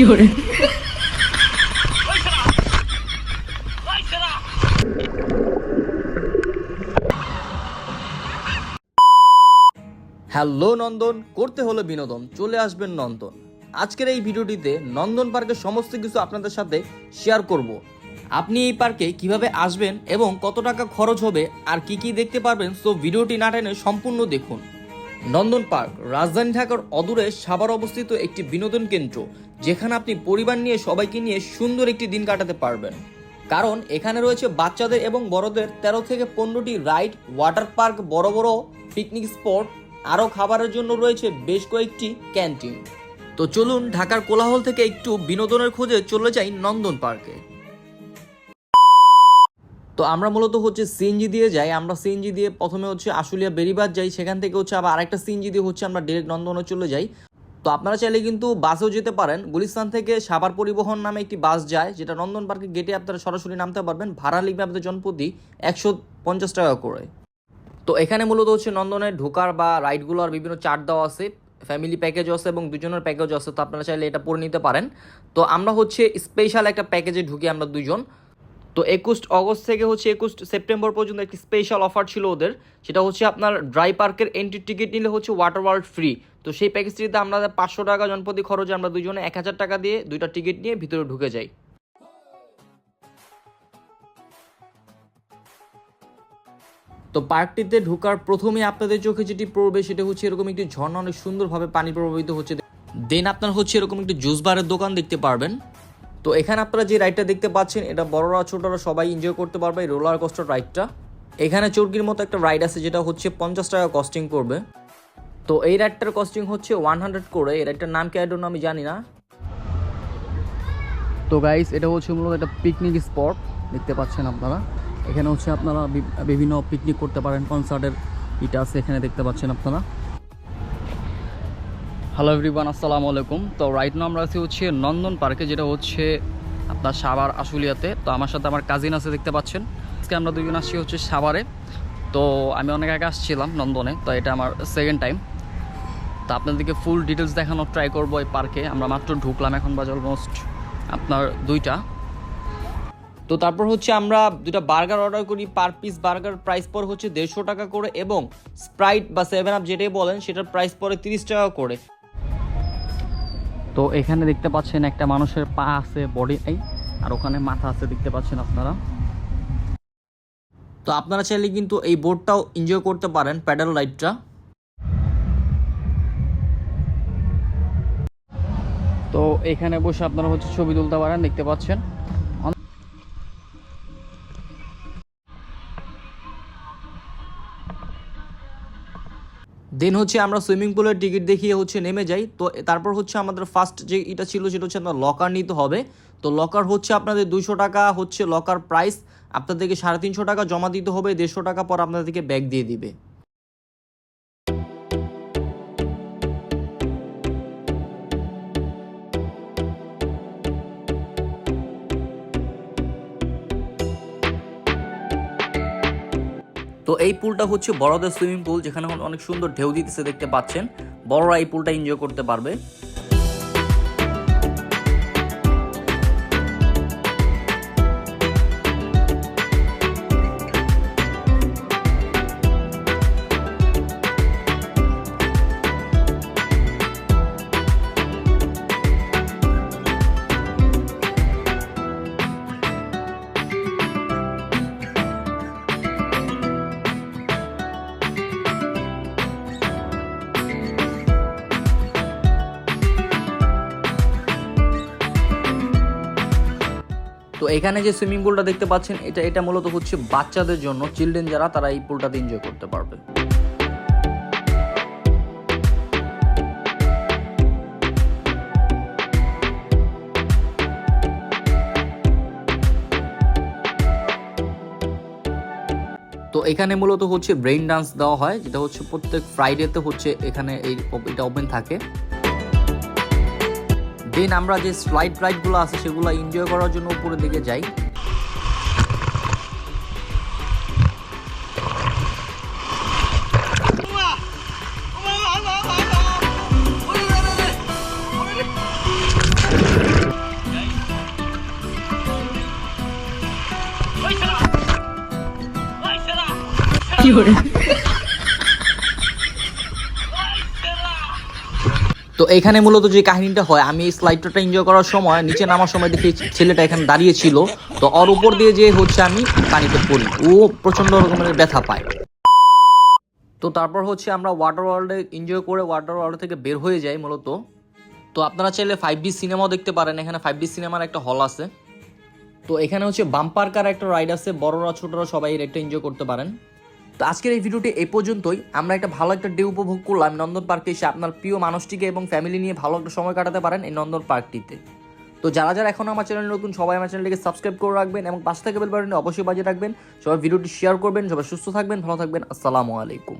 有人，হ্যালো নন্দন করতে হলো বিনোদন চলে আসবেন নন্দন। আজকের এই ভিডিওটিতে নন্দন পার্কের সমস্ত কিছু আপনাদের সাথে শেয়ার করব। আপনি এই পার্কে কীভাবে আসবেন এবং কত টাকা খরচ হবে আর কি কি দেখতে পারবেন সো ভিডিওটি না টেনে সম্পূর্ণ দেখুন। নন্দন পার্ক, রাজধানী ঢাকার অদূরে সাভার অবস্থিত একটি বিনোদন কেন্দ্র, যেখানে আপনি পরিবার নিয়ে সবাইকে নিয়ে সুন্দর একটি দিন কাটাতে পারবেন। কারণ এখানে রয়েছে বাচ্চাদের এবং বড়দের তেরো থেকে পনেরোটি রাইড, ওয়াটার পার্ক, বড় বড় পিকনিক স্পট, আরও খাবারের জন্য রয়েছে বেশ কয়েকটি ক্যান্টিন। তো চলুন ঢাকার কোলাহল থেকে একটু বিনোদনের খোঁজে চলে যাই নন্দন পার্কে। তো আমরা মূলত হচ্ছে সিএনজি দিয়ে যাই। আমরা সিএনজি দিয়ে প্রথমে হচ্ছে আশুলিয়া বেরিবাদ যাই, সেখান থেকে হচ্ছে আবার আরেকটা সিএনজি দিয়ে হচ্ছে আমরা ডিরেক্ট নন্দনে চলে যাই। তো আপনারা চাইলে কিন্তু বাসেও যেতে পারেন। গুলিস্তান থেকে সাভার পরিবহন নামে একটি বাস যায়, যেটা নন্দন পার্কের গেটে আপনারা সরাসরি নামতে পারবেন। ভাড়া লিখবে আপনাদের জনপ্রতি একশো পঞ্চাশ টাকা করে। তো এখানে মূলত হচ্ছে নন্দনে ঢোকার বা রাইডগুলো আর বিভিন্ন চার্ট দেওয়া আছে। ফ্যামিলি প্যাকেজও আছে এবং দুজনের প্যাকেজও আছে, তো আপনারা চাইলে এটা পরে নিতে পারেন। তো আমরা হচ্ছে স্পেশাল একটা প্যাকেজে ঢুকি আমরা দুজন। তো একুশ অগস্ট থেকে হচ্ছে একুশ সেপ্টেম্বর পর্যন্ত একটি স্পেশাল অফার ছিল ওদের। সেটা হচ্ছে আপনার ড্রাই পার্কের এন্ট্রি টিকিট নিলে হচ্ছে ওয়াটার ওয়ার্ল্ড ফ্রি তো সেই প্যাকেজটিতে আমরা পাঁচশো টাকা জনপ্রতি খরচে আমরা দুজনে এক হাজার টাকা দিয়ে দুইটা টিকিট নিয়ে ভিতরে ঢুকে যাই। তো পার্কটিতে ঢোকার প্রথমে আপনাদের চোখে যেটি পড়বে সেটা হচ্ছে এরকম একটি ঝর্ণা, অনেক সুন্দরভাবে পানি প্রবাহিত হচ্ছে। দেন আপনার হচ্ছে এরকম একটি জুস বারের দোকান দেখতে পারবেন। তো এখানে আপনারা যে রাইডটা দেখতে পাচ্ছেন, এটা বড়রা, ছোটরা সবাই এনজয় করতে পারবে রোলার কোস্টার রাইডটা এখানে চর্কির মতো একটা রাইড আছে, যেটা হচ্ছে পঞ্চাশ টাকা কস্টিং করবে তো এই রাইডটার কস্টিং হচ্ছে ওয়ান হান্ড্রেড করে। এই রাইডটার নাম কি আইডোন আমি জানি না। তো গাইস এটা হচ্ছে মূলত একটা পিকনিক স্পট দেখতে পাচ্ছেন আপনারা। এখানে হচ্ছে আপনারা বিভিন্ন পিকনিক করতে পারেন কনসার্টের ইটা আছে, এখানে দেখতে পাচ্ছেন আপনারা। হ্যালো এভরিওয়ান আসসালামু আলাইকুম। তো রাইট নাও আমরা আছি হচ্ছে নন্দন পার্কে, যেটা হচ্ছে আপনার সাভার আশুলিয়াতে। তো আমার সাথে আমার কাজিন আছে, দেখতে পাচ্ছেন। আজকে আমরা দুজন আসছি হচ্ছে সাভারে। তো আমি অনেক আগে আসছিলাম নন্দনে, তো এটা আমার সেকেন্ড টাইম তো আপনাদেরকে ফুল ডিটেলস দেখানোর ট্রাই করব এই পার্কে। আমরা মাত্র ঢুকলাম এখন বাজে অলমোস্ট আপনার দুইটা। তো তারপর হচ্ছে আমরা দুটা বার্গার অর্ডার করি। পার পিস বার্গার প্রাইস পর হচ্ছে দেড়শো টাকা করে এবং স্প্রাইট বা সেভেন আপ যেটাই বলেন, সেটার প্রাইস পরে তিরিশ টাকা করে। তো এখানে দেখতে পাচ্ছেন একটা মানুষের পা আছে বডি নাই আর ওখানে মাথা আছে দেখতে পাচ্ছেন আপনারা। তো আপনারা চাইলে কিন্তু এই বোর্ডটাও এনজয় করতে পারেন প্যাডেল রাইডটা তো এখানে বসে আপনারা হচ্ছে ছবি তুলতে পারেন, দেখতে পাচ্ছেন। দেন হচ্ছে আমরা সুইমিং পুলের টিকিট দেখিয়ে হচ্ছে নেমে যাই। তো তারপর হচ্ছে আমাদের ফার্স্ট যে এটা ছিল সেটা হচ্ছে আপনার লকার নিতে হবে। তো লকার হচ্ছে আপনাদের দুশো টাকা হচ্ছে লকার প্রাইস আপনাদেরকে সাড়ে তিনশো টাকা জমা দিতে হবে, দেড়শো টাকা পর আপনাদেরকে ব্যাগ দিয়ে দিবে। তো এই পুলটা হচ্ছে বড়দের সুইমিং পুল, যেখানে অনেক সুন্দর ঢেউ দিতেছে দেখতে পাচ্ছেন। বড়রা এই পুলটা এনজয় করতে পারবে। তো এখানে যে সুইমিং পুলটা দেখতে পাচ্ছেন, এটা এটা মূলত হচ্ছে বাচ্চাদের জন্য, চিলড্রেন যারা, তারা এই পুলটাতে এনজয় করতে পারবে। তো এখানে মূলত হচ্ছে ব্রেইন ডান্স দেওয়া হয়, যেটা হচ্ছে প্রত্যেক ফ্রাইডেতে হচ্ছে এখানে এই এটা ওপেন থাকে। দেন আমরা যে স্লাইড রাইডগুলো আছে সেগুলো এনজয় করার জন্য উপরের দিকে যাই। কি তো এখানে মূলত যে কাহিনীটা হয়, আমি এই স্লাইডটা এনজয় করার সময়, নিচে নামার সময় দেখি ছেলেটা এখানে দাঁড়িয়ে ছিল। তো ওর উপর দিয়ে যে হচ্ছে আমি পানিতে পড়ি। ও প্রচণ্ড রকমের ব্যথা পায়। তো তারপর হচ্ছে আমরা ওয়াটার ওয়ার্ল্ডে এনজয় করে ওয়াটার ওয়ার্ল্ড থেকে বের হয়ে যাই মূলত। তো আপনারা চাইলে ফাইভ ডি সিনেমাও দেখতে পারেন। এখানে ফাইভ ডি সিনেমার একটা হল আছে। তো এখানে হচ্ছে বাম্পার কার একটা রাইড আছে। বড়রা, ছোটরা সবাই রাইডটা এনজয় করতে পারেন। তো আজকের এই ভিডিওটি এ পর্যন্তই। আমরা একটা ভালো একটা ডে উপভোগ করলাম নন্দন পার্কে এসে আপনার প্রিয় মানুষটিকে এবং ফ্যামিলি নিয়ে ভালো একটা সময় কাটাতে পারেন এই নন্দন পার্কটিতে। তো যারা যারা এখন আমার চ্যানেল নতুন, সবাই আমার চ্যানেলটিকে সাবস্ক্রাইব করে রাখবেন এবং পাশ থেকে বেল বাটনে অবশ্যই বাজিয়ে রাখবেন। সবাই ভিডিওটি শেয়ার করবেন, সবাই সুস্থ থাকবেন, ভালো থাকবেন। আসসালামু আলাইকুম।